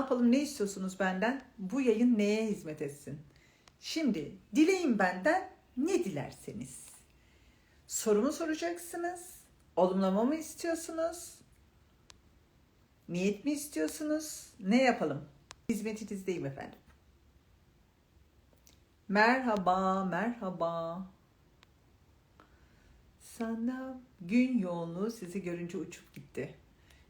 yapalım? Ne istiyorsunuz benden? Bu yayın neye hizmet etsin? Şimdi dileyin benden ne dilerseniz. Sorumu soracaksınız. Olumlama mı istiyorsunuz? Niyet mi istiyorsunuz? Ne yapalım? Hizmetinizdeyim efendim. Merhaba, merhaba. Sana gün yoğunluğu sizi görünce uçup gitti.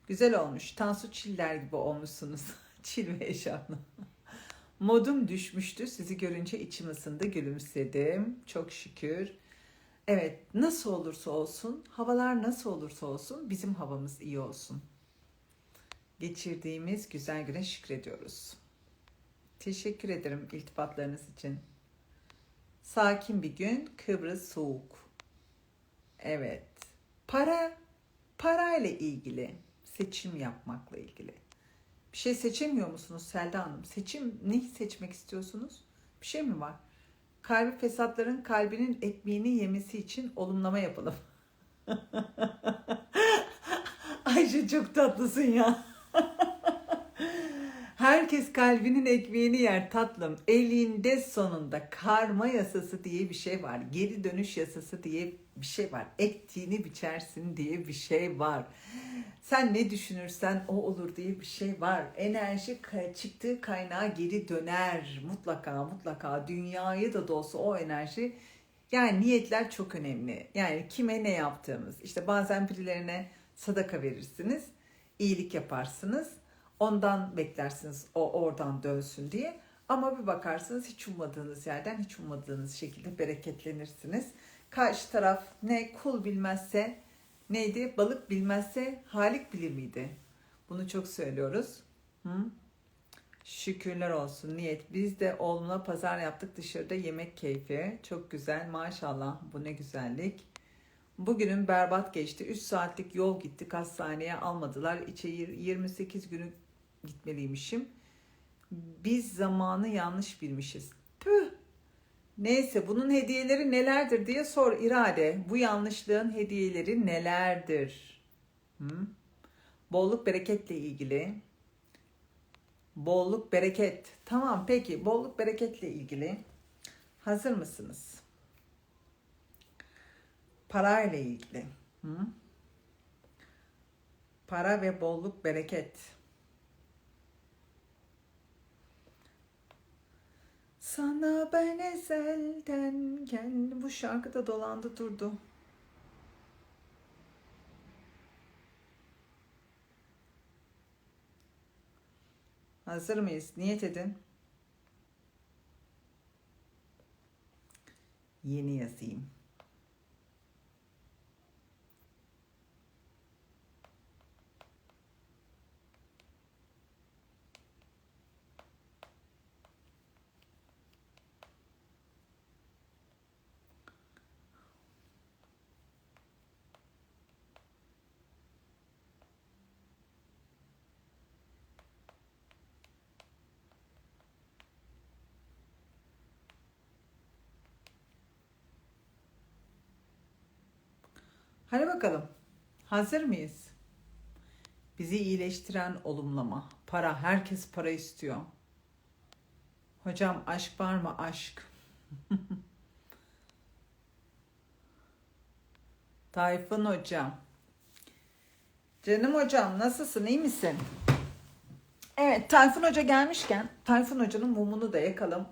Güzel olmuş. Tansu Çiller gibi olmuşsunuz. Çil ve eşanlı. Modum düşmüştü. Sizi görünce içim ısındı. Gülümsedim. Çok şükür. Evet, nasıl olursa olsun, havalar nasıl olursa olsun bizim havamız iyi olsun. Geçirdiğimiz güzel güne şükrediyoruz. Teşekkür ederim iltifatlarınız için. Sakin bir gün, Kıbrıs soğuk. Evet. Para, parayla ilgili, seçim yapmakla ilgili. Bir şey seçemiyor musunuz Selda Hanım? Seçim, ne seçmek istiyorsunuz? Bir şey mi var? Kalbi fesatların kalbinin ekmeğini yemesi için olumlama yapalım. Ayşe çok tatlısın ya. Herkes kalbinin ekmeğini yer tatlım. Elinde sonunda karma yasası diye bir şey var. Geri dönüş yasası diye bir şey var. Ektiğini biçersin diye bir şey var. Sen ne düşünürsen o olur diye bir şey var. Enerji çıktığı kaynağa geri döner. Mutlaka mutlaka dünyayı da dolsa o enerji yani niyetler çok önemli. Yani kime ne yaptığımız. İşte bazen birilerine sadaka verirsiniz. iyilik yaparsınız. Ondan beklersiniz o oradan dönsün diye. Ama bir bakarsınız hiç ummadığınız yerden hiç ummadığınız şekilde bereketlenirsiniz. Karşı taraf ne kul bilmezse neydi balık bilmezse halik bilir miydi? Bunu çok söylüyoruz. Hı? Şükürler olsun niyet. Biz de oğlumla pazar yaptık dışarıda yemek keyfi. Çok güzel maşallah bu ne güzellik. Bugünün berbat geçti. 3 saatlik yol gittik hastaneye almadılar. İçe 28 günü gitmeliymişim. Biz zamanı yanlış bilmişiz. Neyse bunun hediyeleri nelerdir diye sor irade. Bu yanlışlığın hediyeleri nelerdir? Hı? Bolluk bereketle ilgili. Bolluk bereket. Tamam peki bolluk bereketle ilgili. Hazır mısınız? Parayla ilgili. Hı? Para ve bolluk bereket. Sana ben ezelden gel. Bu şarkı da dolandı durdu. Hazır mıyız? Niyet edin. Yeni yazayım. Hadi bakalım. Hazır mıyız? Bizi iyileştiren olumlama. Para. Herkes para istiyor. Hocam aşk var mı? Aşk. Tayfun hocam. Canım hocam nasılsın? İyi misin? Evet Tayfun Hoca gelmişken Tayfun Hoca'nın mumunu da yakalım.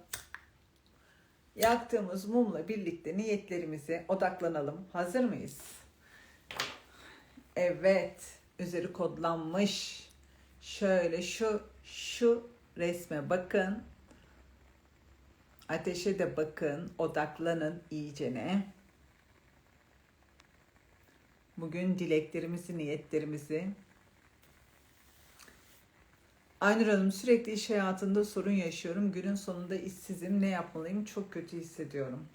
Yaktığımız mumla birlikte niyetlerimize odaklanalım. Hazır mıyız? Evet. Üzeri kodlanmış. Şöyle şu şu resme bakın. Ateşe de bakın. Odaklanın iyicene. Bugün dileklerimizi, niyetlerimizi Aynur Hanım sürekli iş hayatında sorun yaşıyorum. Günün sonunda işsizim. Ne yapmalıyım? Çok kötü hissediyorum.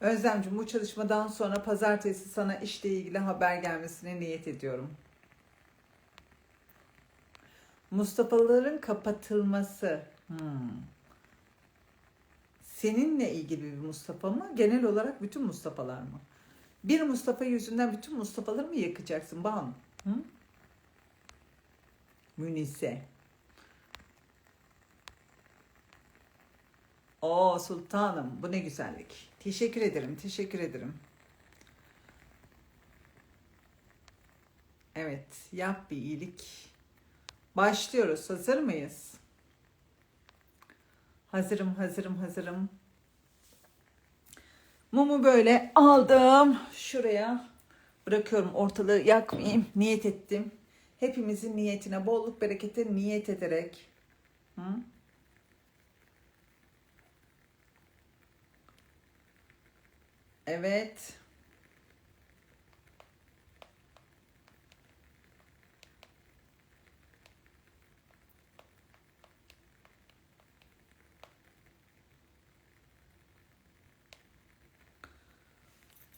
Özlemciğim bu çalışmadan sonra pazartesi sana işle ilgili haber gelmesine niyet ediyorum. Mustafa'ların kapatılması. Hmm. Seninle ilgili bir Mustafa mı? Genel olarak bütün Mustafa'lar mı? Bir Mustafa yüzünden bütün Mustafa'ları mı yakacaksın Banu? Hı? Münise. Oo sultanım bu ne güzellik. Teşekkür ederim, teşekkür ederim. Evet, yap bir iyilik. Başlıyoruz. Hazır mıyız? Hazırım, hazırım, hazırım. Mumu böyle aldım. Şuraya bırakıyorum. Ortalığı yakmayayım. Niyet ettim. Hepimizin niyetine bolluk berekete niyet ederek. Hı? Evet.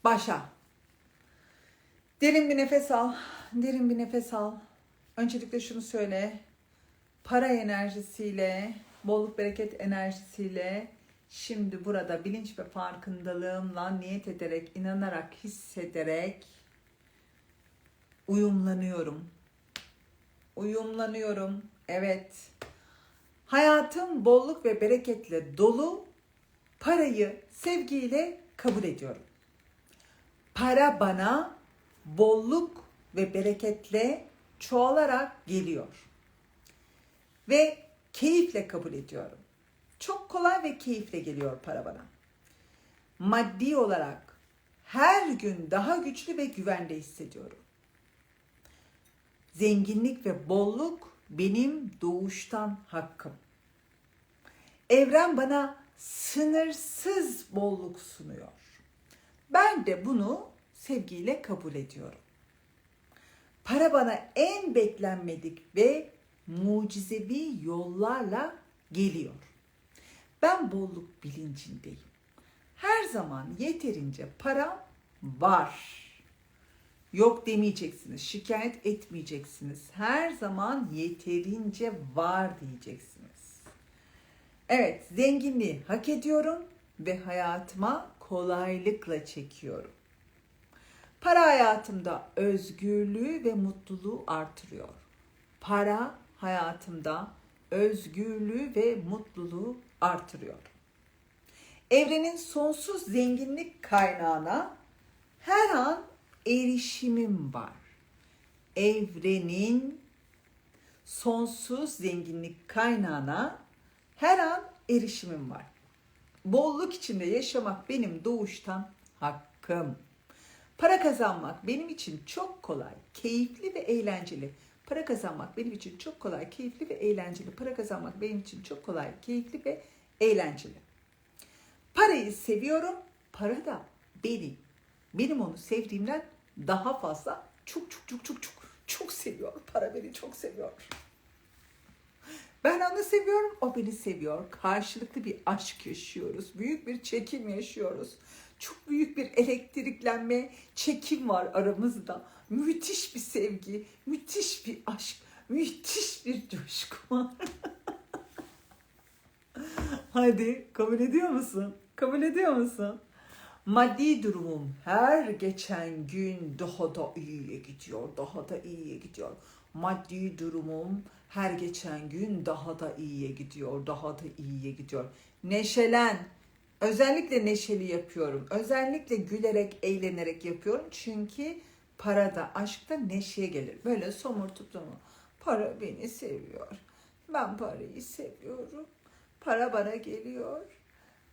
Başa. Derin bir nefes al. Derin bir nefes al. Öncelikle şunu söyle. Para enerjisiyle, bolluk bereket enerjisiyle şimdi burada bilinç ve farkındalığımla niyet ederek, inanarak, hissederek uyumlanıyorum. Uyumlanıyorum. Evet. Hayatım bolluk ve bereketle dolu. Parayı sevgiyle kabul ediyorum. Para bana bolluk ve bereketle çoğalarak geliyor. Ve keyifle kabul ediyorum. Çok kolay ve keyifle geliyor para bana. Maddi olarak her gün daha güçlü ve güvende hissediyorum. Zenginlik ve bolluk benim doğuştan hakkım. Evren bana sınırsız bolluk sunuyor. Ben de bunu sevgiyle kabul ediyorum. Para bana en beklenmedik ve mucizevi yollarla geliyor. Ben bolluk bilincindeyim. Her zaman yeterince param var. Yok demeyeceksiniz, şikayet etmeyeceksiniz. Her zaman yeterince var diyeceksiniz. Evet, zenginliği hak ediyorum ve hayatıma kolaylıkla çekiyorum. Para hayatımda özgürlüğü ve mutluluğu artırıyor. Para hayatımda özgürlüğü ve mutluluğu artırıyor. Evrenin sonsuz zenginlik kaynağına her an erişimim var. Evrenin sonsuz zenginlik kaynağına her an erişimim var. Bolluk içinde yaşamak benim doğuştan hakkım. Para kazanmak benim için çok kolay, keyifli ve eğlenceli. Para kazanmak benim için çok kolay, keyifli ve eğlenceli. Para kazanmak benim için çok kolay, keyifli ve eğlenceli. Parayı seviyorum, para da beni. Benim onu sevdiğimden daha fazla çok çok çok çok çok çok seviyor. Para beni çok seviyor. Ben onu seviyorum, o beni seviyor. Karşılıklı bir aşk yaşıyoruz. Büyük bir çekim yaşıyoruz. Çok büyük bir elektriklenme, çekim var aramızda. Müthiş bir sevgi, müthiş bir aşk, müthiş bir coşku var. Hadi kabul ediyor musun? Kabul ediyor musun? Maddi durumum her geçen gün daha da iyiye gidiyor, daha da iyiye gidiyor. Maddi durumum her geçen gün daha da iyiye gidiyor, daha da iyiye gidiyor. Neşelen, özellikle neşeli yapıyorum. Özellikle gülerek, eğlenerek yapıyorum. Çünkü parada, aşkta neşeye gelir. Böyle somurtup da para beni seviyor. Ben parayı seviyorum. Para bana geliyor.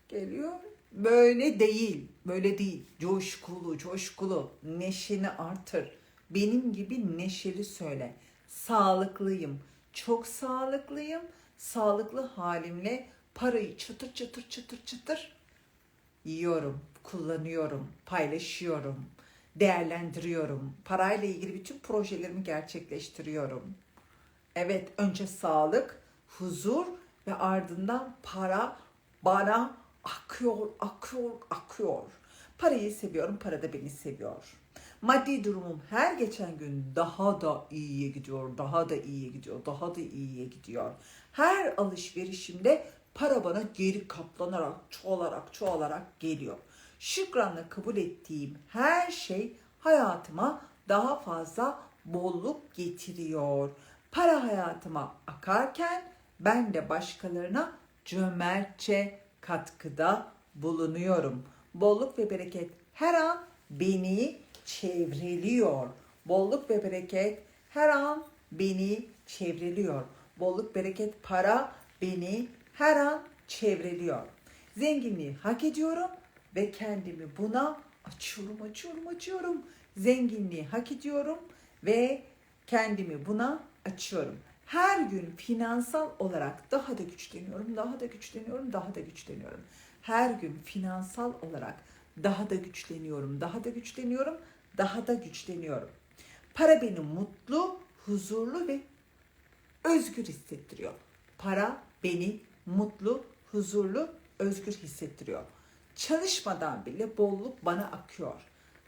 Geliyor. Böyle değil. Böyle değil. Coşkulu, coşkulu. Neşeni artır. Benim gibi neşeli söyle. Sağlıklıyım. Çok sağlıklıyım. Sağlıklı halimle parayı çıtır çıtır çıtır çıtır yiyorum, kullanıyorum, paylaşıyorum, değerlendiriyorum. Parayla ilgili bütün projelerimi gerçekleştiriyorum. Evet, önce sağlık, huzur ve ardından para bana akıyor, akıyor, akıyor. Parayı seviyorum, para da beni seviyor. Maddi durumum her geçen gün daha da iyiye gidiyor, daha da iyiye gidiyor, daha da iyiye gidiyor. Her alışverişimde para bana geri kaplanarak, çoğalarak, çoğalarak geliyor. Şükranla kabul ettiğim her şey hayatıma daha fazla bolluk getiriyor. Para hayatıma akarken ben de başkalarına cömertçe katkıda bulunuyorum. Bolluk ve bereket her an beni çevreliyor. Bolluk ve bereket her an beni çevreliyor. Bolluk, bereket, para beni her an çevreliyor. Zenginliği hak ediyorum ve kendimi buna açıyorum, açıyorum, açıyorum. Zenginliği hak ediyorum ve kendimi buna açıyorum. Her gün finansal olarak daha da güçleniyorum, daha da güçleniyorum, daha da güçleniyorum. Her gün finansal olarak daha da güçleniyorum, daha da güçleniyorum, daha da güçleniyorum. Para beni mutlu, huzurlu ve özgür hissettiriyor. Para beni mutlu, huzurlu, özgür hissettiriyor. Çalışmadan bile bolluk bana akıyor.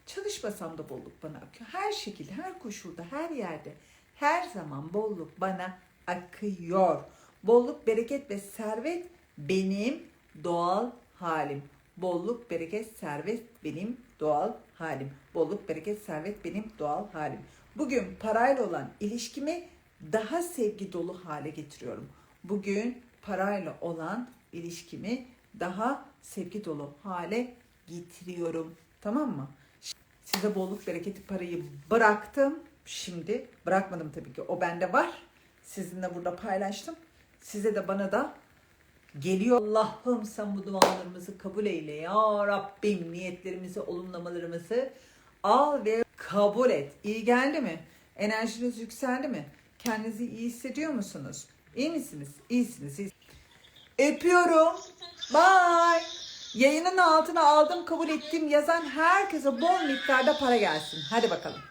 Çalışmasam da bolluk bana akıyor. Her şekilde, her koşulda, her yerde, her zaman bolluk bana akıyor. Bolluk, bereket ve servet benim doğal halim. Bolluk, bereket, servet benim doğal halim. Bolluk, bereket, servet benim doğal halim. Bugün parayla olan ilişkimi daha sevgi dolu hale getiriyorum. Bugün parayla olan ilişkimi daha sevgi dolu hale getiriyorum. Tamam mı? Size bolluk, bereketi, parayı bıraktım. Şimdi bırakmadım tabii ki. O bende var. Sizinle burada paylaştım. Size de bana da geliyor. Allah'ım sen bu dualarımızı kabul eyle ya Rabbim. Niyetlerimizi, olumlamalarımızı al ve kabul et. İyi geldi mi? Enerjiniz yükseldi mi? Kendinizi iyi hissediyor musunuz? İyi misiniz? İyisiniz. iyi- Öpüyorum. Bye. Yayının altına aldım, kabul ettim yazan herkese bol miktarda para gelsin. Hadi bakalım.